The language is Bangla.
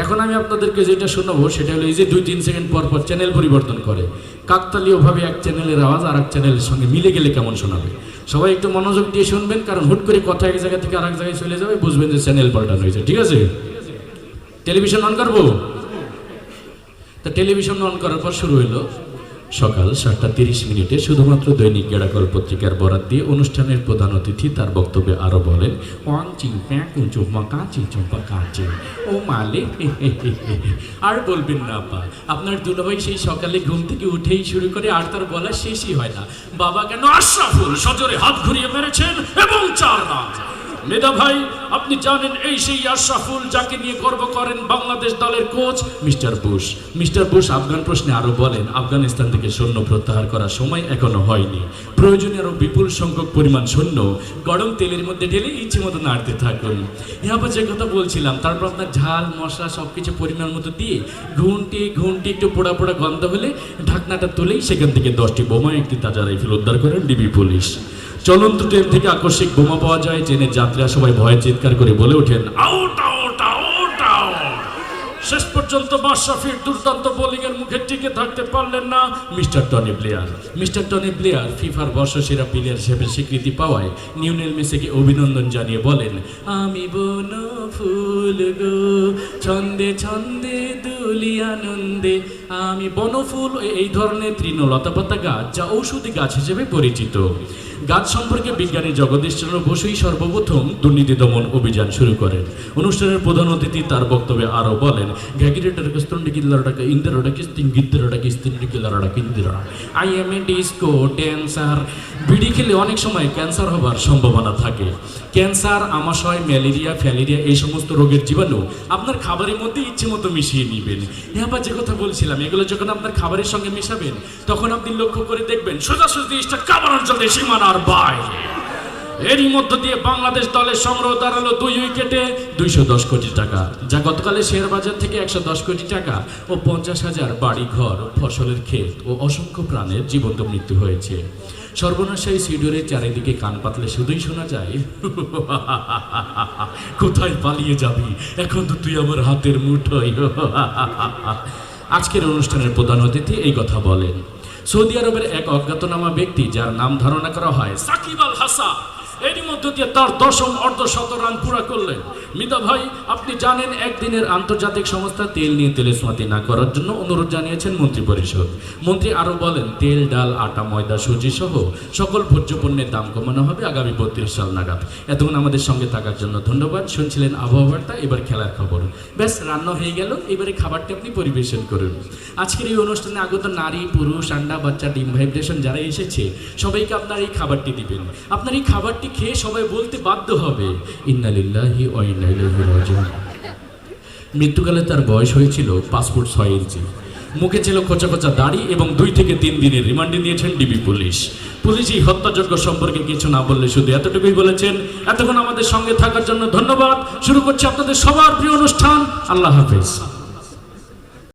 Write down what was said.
এখন আমি আপনাদেরকে যেটা শোনাবো, সেটা হলো এই যে দুই তিন সেকেন্ড পর পর চ্যানেল পরিবর্তন করে। কাকতালীয়ভাবে এক চ্যানেলের আওয়াজ আর এক চ্যানেলের সঙ্গে মিলে গেলে কেমন শোনাবে? সবাই একটু মনোযোগ দিয়ে শুনবেন, কারণ হুট করে কথা এক জায়গা থেকে আর এক জায়গায় চলে যাবে, বুঝবেন যে চ্যানেল পাল্টানো হয়েছে, ঠিক আছে? টেলিভিশন অন করব? তা টেলিভিশন অন করার পর শুরু হলো সকাল সাতটা তিরিশ মিনিটে শুধুমাত্র দৈনিক গেড়াকল পত্রিকার বরাত দিয়ে অনুষ্ঠানের প্রধান অতিথি তার বক্তব্যে আরও বলেন, ওয়াং চিং প্যাঁ কুং চুম্পা কা চুম্পা কা, চিং ও মালে। আর বলবেন না, আপা, আপনার দুলাভাই সেই সকালে ঘুম থেকে উঠেই শুরু করে আর তার বলা শেষই হয় না বাবা কেন আশরাফুল সজরে হাত ঘুরিয়ে মেরেছেন মেধা ভাই, আপনি জানেন এই সেই আশরাফুল যাকে নিয়ে গর্ব করেন বাংলাদেশ দলের coach? Mister Bush. Mister Bush Afghan প্রশ্নে আরও বলেন, আফগানিস্তান থেকে সৈন্য প্রত্যাহার করার সময় এখনও হয়নি। প্রয়োজনে আরও বিপুল সংখ্যক পরিমাণ সৈন্য গরম তেলের মধ্যে ঢেলে ইচ্ছে মতো নাড়তে থাকুন। আবার যে কথা বলছিলাম, তারপর আপনার ঝাল, মশলা সব কিছু পরিমাণ মতো দিয়ে ঘুমটি ঘুমটি একটু পোড়া পোড়া গন্ধ হলে ঢাকনাটা তুলেই সেখান থেকে দশটি বোমা, একটি তাজা রাইফেল উদ্ধার করেন ডিবি পুলিশ। চলন্ত ট্রেন থেকে আকস্মিক বোমা পাওয়া যায় জেনে যাত্রীরা সবাই ভয়ে চিৎকার করে বলে ওঠেন আউট আউট আউট শেষ পর্যন্ত মাশরাফির দুর্দান্ত বোলিং এর মুখে টিকে থাকতে পারলেন না mister Tony player mister Tony player ফিফার বর্ষসেরা প্লেয়ার হিসেবে স্বীকৃতি পাওয়ায় নিউনেল মেসিকে অভিনন্দন জানিয়ে বলেন, আমি বন ফুল গো, ছন্দে ছন্দে, দুলি আনন্দে। আমি বনফুল এই ধরনের তৃণলতা পাতা গাছ যা ঔষধি গাছ হিসেবে পরিচিত। গাছ সম্পর্কে বিজ্ঞানী জগদীশ চন্দ্র বসুই সর্বপ্রথম দুর্নীতি দমন অভিযান শুরু করেন। অনুষ্ঠানের প্রধান অতিথি তার বক্তব্যে আরও বলেন বিড়ি খেলে অনেক সময় ক্যান্সার হবার সম্ভাবনা থাকে। ক্যান্সার, আমাশয়, ম্যালেরিয়া, ফ্যালেরিয়া এই সমস্ত রোগের জীবাণু আপনার খাবারের মধ্যে ইচ্ছে মতো মিশিয়ে নেবেন। আবার যে কথা বলছিলাম, এগুলো যখন আপনার খাবারের সঙ্গে মেশাবেন, তখন আপনি লক্ষ্য করে দেখবেন, সোজাসুজি জিনিসটা খাবার অঞ্চলে সীমানার বাইরে। এরই মধ্য দিয়ে বাংলাদেশ দলের সংগ্রহ দাঁড়াল দুই উইকেটে দুইশো দশ কোটি টাকা, যা গতকালে শেয়ার বাজার থেকে একশো দশ কোটি টাকা ও পঞ্চাশ হাজার বাড়ি ঘর ফসলের ক্ষেত ও অসংখ্য প্রাণের জীবন্ত মৃত্যু হয়েছে। সর্বনাশায়ী সিডোরের চারিদিকে কান পাতলে শুধুই শোনা যায়, কোথায় পালিয়ে যাবি? এখন তো তুই আমার হাতের মুঠোই আজকের অনুষ্ঠানের প্রধান অতিথি এই কথা বলেন। সৌদি আরবের এক অজ্ঞাতনামা ব্যক্তি যার নাম ধারণা করা হয় সাকিব আল হাসা এরই মধ্য দিয়ে তার দশম অর্ধশত রান পুরা করলেন। মিতা ভাই, আপনি জানেন একদিনের আন্তর্জাতিক সংস্থা তেল নিয়ে তেলে তেলেসমাতি না করার জন্য অনুরোধ জানিয়েছেন মন্ত্রী পরিষদ। মন্ত্রী আরও বলেন, তেল, ডাল, আটা, ময়দা, সুজি সহ সকল ভোজ্য পণ্যের দাম কমানো হবে আগামী বত্রিশ সাল নাগাদ। এতক্ষণ আমাদের সঙ্গে থাকার জন্য ধন্যবাদ। শুনছিলেন আবহাওয়া বার্তা, এবার খেলার খবর। ব্যাস, রান্না হয়ে গেল। এবারে খাবারটি আপনি পরিবেশন করুন। আজকের এই অনুষ্ঠানে আগত নারী, পুরুষ, আন্ডা, বাচ্চা, ডিম, ভাইব্রেশন যারা এসেছে, সবাইকে আপনার এই খাবারটি দিবেন। আপনার এই খাবারটি খেয়ে সবাই বলতে বাধ্য হবে। ইন্নালিল্লাহি ও ইন্না ইলাইহি রাজিউন মৃত্যুকালে তার বয়স হয়েছিল পাসপোর্ট ছয় ইঞ্চি। মুখে ছিল খোঁচা খোঁচা দাড়ি এবং দুই থেকে তিন দিনের রিমান্ডে নিয়েছেন ডিবি পুলিশ। পুলিশ এই হত্যাযোগ্য সম্পর্কে কিছু না বললে শুধু এতটুকুই বলেছেন, এতক্ষণ আমাদের সঙ্গে থাকার জন্য ধন্যবাদ। শুরু করছি আপনাদের সবার প্রিয় অনুষ্ঠান। আল্লাহ হাফেজ।